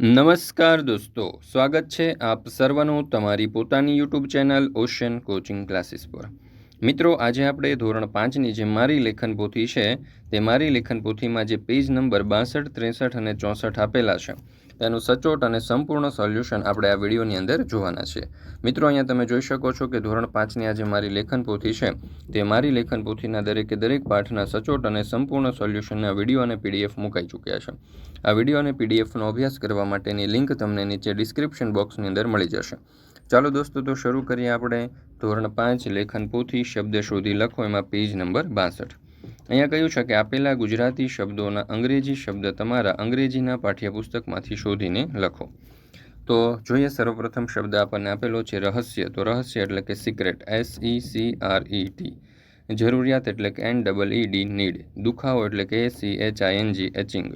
નમસ્કાર દોસ્તો, સ્વાગત છે આપ સર્વનું તમારી પોતાની YouTube channel ocean coaching classes પર. મિત્રો, આજે આપણે ધોરણ પાંચની જે મારી લેખન પોથી છે, તે મારી લેખન પોથીમાં જે પેજ નંબર બાસઠ, ત્રેસઠ અને ચોસઠ આપેલા છે. તેનું સચોટ અને સંપૂર્ણ સોલ્યુશન આપણે આ વિડીયોની અંદર જોવાના છે. મિત્રો, અહીંયા તમે જોઈ શકો છો કે ધોરણ પાંચની આ જે મારી લેખન પોથી છે, તે મારી લેખન પોથીના દરેકે દરેક પાઠના સચોટ અને સંપૂર્ણ સોલ્યુશનના વીડિયો અને પીડીએફ મુકાઈ ચૂક્યા છે. આ વીડિયો અને પીડીએફનો અભ્યાસ કરવા માટેની લિંક તમને નીચે ડિસ્ક્રિપ્શન બોક્સની અંદર મળી જશે. ચાલો દોસ્તો, તો શરૂ કરીએ આપણે ધોરણ પાંચ લેખન પોથી શબ્દ શોધી લખો, એમાં પેજ નંબર બાસઠ. અહીંયા કહ્યું છે કે આપેલા ગુજરાતી શબ્દોના અંગ્રેજી શબ્દ તમારા અંગ્રેજીના પાઠ્યપુસ્તકમાંથી શોધીને લખો. તો જોઈએ સર્વપ્રથમ શબ્દ આપણને આપેલો છે રહસ્ય. તો રહસ્ય એટલે કે secret S E C R E T જરૂરિયાત એટલે કે N double E D need દુખાવો એટલે કે C H I N G aching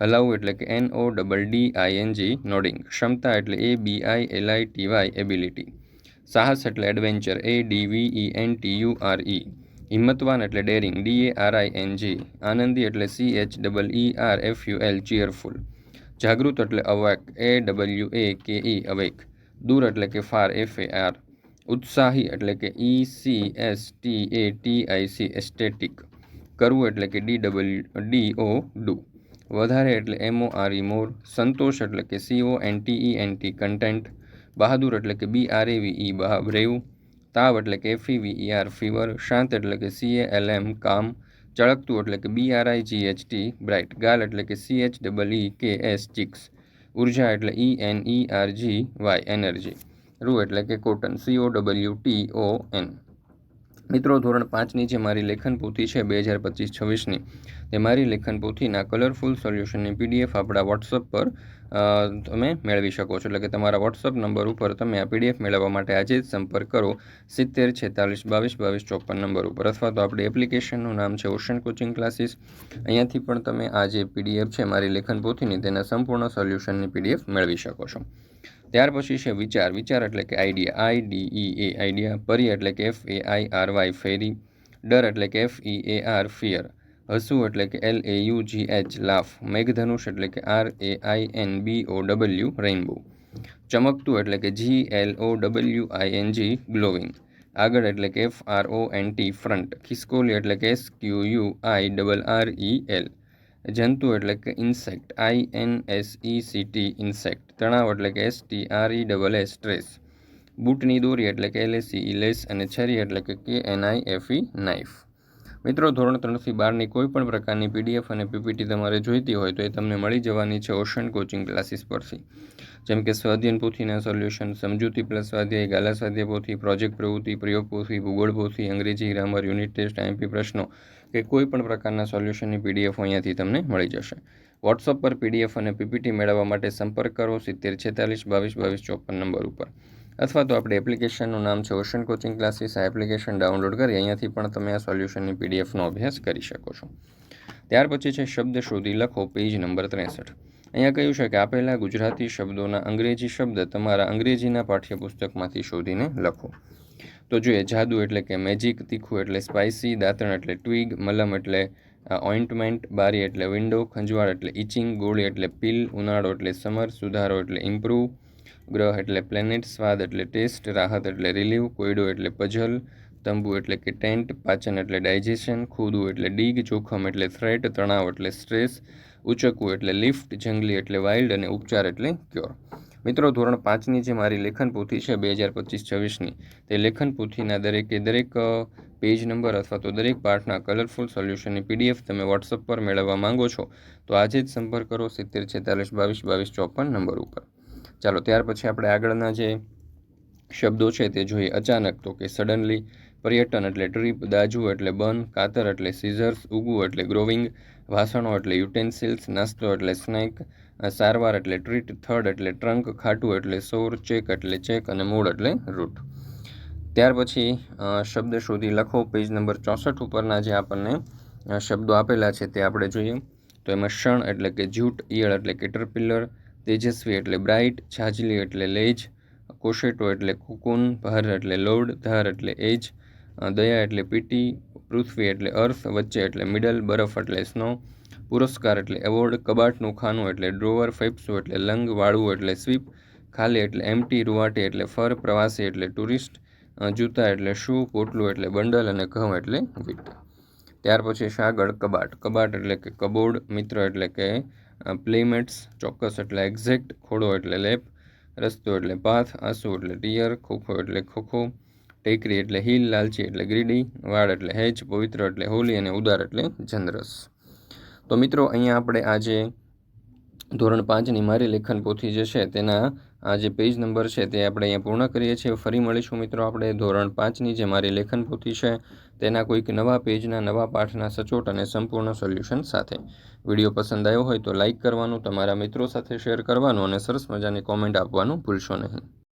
હલાવું એટલે કે N O double D I N G nodding ક્ષમતા એટલે A B I L I T Y ability સાહસ એટલે adventure A D V E N T U R E હિંમતવાન એટલે daring, D A R I N G, આનંદી એટલે C H double E R F U L, cheerful. જાગૃત એટલે awake, A W A કે ઈ, awake. દૂર એટલે કે far, F A R. ઉત્સાહી એટલે કે E C S T A T I C, ecstatic. કરવું એટલે કે D W D O do. વધારે એટલે M O R E more સંતોષ એટલે કે C O N T E N T content. બહાદુર એટલે કે બી આર એ વી ઈ, બહાવ રહેવું. તાવ એટલે કે એફઈવી આર ફીવર શાંત એટલે કે સી એલ એમ કામ, ચળકતું એટલે કે B R I G H T bright ગાલ એટલે કે સી એચ ડબલ ઈ કે એસ ચિક્સ ઊર્જા એટલે E N E R G Y energy રૂ એટલે કે cotton C O W T O N મિત્રો, ધોરણ પાંચની જે મારી લેખન પોથી છે બે હજાર પચીસ છવ્વીસની, તે મારી લેખન પોથીના કલરફુલ સોલ્યુશનની પીડીએફ આપણા વોટ્સઅપ પર તમે મેળવી શકો છો. એટલે કે તમારા વોટ્સઅપ નંબર ઉપર તમે આ પીડીએફ મેળવવા માટે આજે જ સંપર્ક કરો. સિત્તેર, છેતાલીસ, બાવીસ બાવીસ, ચોપન નંબર ઉપર. અથવા તો આપણી એપ્લિકેશનનું નામ છે ઓશન કોચિંગ ક્લાસીસ અહીંયાથી પણ તમે આ જે પીડીએફ છે, મારી લેખન પોથીની તેના સંપૂર્ણ સોલ્યુશનની પીડીએફ મેળવી શકો છો. ત્યાર પછી છે વિચાર. વિચાર એટલે કે idea. I D E A. Idea પરી એટલે કે F A I R Y fairy. ડર એટલે કે F E A R fear. હસવું એટલે કે L A U G H laugh. મેઘધનુષ એટલે કે R A I N B O W rainbow. ચમકતું એટલે કે G L O W I N G glowing. આગળ એટલે કે F R O N T front. ખિસકોલી એટલે કે S Q U I double R E L. જંતુ એટલે કે insect I N S E C T insect તણાવ એટલે કે S T R E double S stress બૂટની દોરી એટલે કે એલ એસ લેસ અને છરી એટલે કે K N I F E knife મિત્રો, ધોરણ ત્રણથી બારની કોઈ પણ પ્રકારની પીડીએફ અને પીપીટી તમારે જોઈતી હોય તો એ તમને મળી જવાની છે ઓશન કોચિંગ ક્લાસીસ પરથી. જેમ કે સ્વાધ્યન પોથીના સોલ્યુશન, સમજૂતી પ્લસ સ્વાધ્યાય, ગાલા સ્વાધ્યાય પોથી, પ્રોજેક્ટ પ્રવૃત્તિ, પ્રયોગ પોથી, ભૂગોળ પોથી, અંગ્રેજી ગ્રામર, યુનિટ ટેસ્ટ, આઈએમપી પ્રશ્નો કે કોઈ પણ પ્રકારના સોલ્યુશનની પીડીએફ અહીંયાથી તમને મળી જશે. વોટ્સઅપ પર પીડીએફ અને પીપીટી મેળવવા માટે સંપર્ક કરો સિત્તેર છેતાલીસ બાવીસ બાવીસ ચોપન નંબર ઉપર. અથવા તો આપણે એપ્લિકેશનનું નામ છે ઓશન કોચિંગ ક્લાસીસ. આ એપ્લિકેશન ડાઉનલોડ કરી અહીંયાથી પણ તમે આ સોલ્યુશનની પીડીએફનો અભ્યાસ કરી શકો છો. ત્યાર પછી છે શબ્દ શોધી લખો, પેજ નંબર ત્રેસઠ. અહીંયા કહ્યું છે કે આપેલા ગુજરાતી શબ્દોના અંગ્રેજી શબ્દ તમારા અંગ્રેજીના પાઠ્યપુસ્તકમાંથી શોધીને લખો. તો જોઈએ, જાદુ એટલે કે મેજિક તીખું એટલે સ્પાઇસી દાંતણ એટલે ટ્વીગ મલમ એટલે ઓઇન્ટમેન્ટ બારી એટલે વિન્ડો ખંજવાળ એટલે ઇચિંગ ગોળી એટલે પિલ ઉનાળો એટલે સમર સુધારો એટલે ઇમ્પ્રૂવ ગ્રહ એટલે પ્લેનેટ સ્વાદ એટલે ટેસ્ટ રાહત એટલે રિલીવ કોયડો એટલે પઝલ તંબુ એટલે કે ટેન્ટ પાચન એટલે ડાયજેશન ખૂદું એટલે ડીગ જોખમ એટલે થ્રેટ તણાવ એટલે સ્ટ્રેસ ઉચકવું એટલે લિફ્ટ જંગલી એટલે વાઇલ્ડ અને ઉપચાર એટલે ક્યોર મિત્રો, ધોરણ પાંચની જે મારી લેખન પોથી છે બે હજાર પચીસ છવ્વીસની, તે લેખન પોથીના દરેકે દરેક પેજ નંબર અથવા તો દરેક પાઠના કલરફુલ સોલ્યુશનની પીડીએફ તમે વોટ્સઅપ પર મેળવવા માંગો છો, તો આજે જ સંપર્ક કરો સિત્તેર છેતાલીસ બાવીસ બાવીસ ચોપન નંબર ઉપર. ચાલો, ત્યાર પછી આપણે આગળના જે શબ્દો છે તે જોઈએ. અચાનક તો કે સડનલી પર્યટન એટલે ટ્રીપ દાજુ એટલે બન, કાતર એટલે સીઝર્સ ઉગવું એટલે ગ્રોવિંગ વાસણો એટલે યુટેન્સિલ્સ નાસ્તો એટલે સ્નેક સારવાર એટલે ટ્રીટ થર્ડ એટલે ટ્રંક ખાટું એટલે સોર, ચેક એટલે ચેક અને મૂળ એટલે રૂટ. ત્યાર પછી શબ્દ શોધી લખો. પેજ નંબર ચોસઠ ઉપરના જે આપણને શબ્દો આપેલા છે તે આપણે જોઈએ. તો એમાં શણ એટલે કે જ્યુટ ઈયળ એટલે કેટરપિલ્લર તેજસ્વી એટલે બ્રાઇટ, છાજલી એટલે લેજ, કોશેટો એટલે કુકુન, ભર એટલે લોડ, ધાર એટલે એજ દયા એટલે પીટી, પૃથ્વી એટલે અર્થ, વચ્ચે એટલે મિડલ, બરફ એટલે સ્નો, પુરસ્કાર એટલે એવોર્ડ, કબાટનું ખાનું એટલે ડ્રોવર, ફેફસું એટલે લંગ, વાળવું એટલે સ્વીપ, ખાલી એટલે એમટી રૂવાટી એટલે ફર, પ્રવાસી એટલે ટુરિસ્ટ જૂતા એટલે શૂ, પોટલું એટલે બંડલ અને ઘઉં એટલે વીટ. ત્યાર પછી છે આગળ કબાટ. કબાટ એટલે કે કબોર્ડ મિત્ર એટલે કે પ્લેમેટ્સ, ચોક્કસ એટલે એક્ઝેક્ટ, ખોડો એટલે લેપ, રસ્તો એટલે પાથ, આંસુ એટલે ટીયર, ખોખો એટલે ખોખો, ટેકરી એટલે હિલ, લાલચી એટલે ગ્રીડી, વાળ એટલે હેચ, પવિત્ર એટલે હોલી અને ઉદાર એટલે જનરસ. તો મિત્રો, અહીંયા આપણે આજે ધોરણ પાંચની મારી લેખન પોથી જે છે તેના, આ જે પેજ નંબર છે તે આપણે અહીંયા પૂર્ણ કરીએ છીએ. ફરી મળીશું મિત્રો આપણે ધોરણ પાંચની જે મારી લેખન પોથી છે, તેના કોઈક નવા પેજના નવા પાઠના સચોટ અને સંપૂર્ણ સોલ્યુશન સાથે. વીડિયો પસંદ આવ્યો હોય તો લાઇક કરવાનું, તમારા મિત્રો સાથે શેર કરવાનું અને સરસ મજાની કોમેન્ટ આપવાનું ભૂલશો નહીં.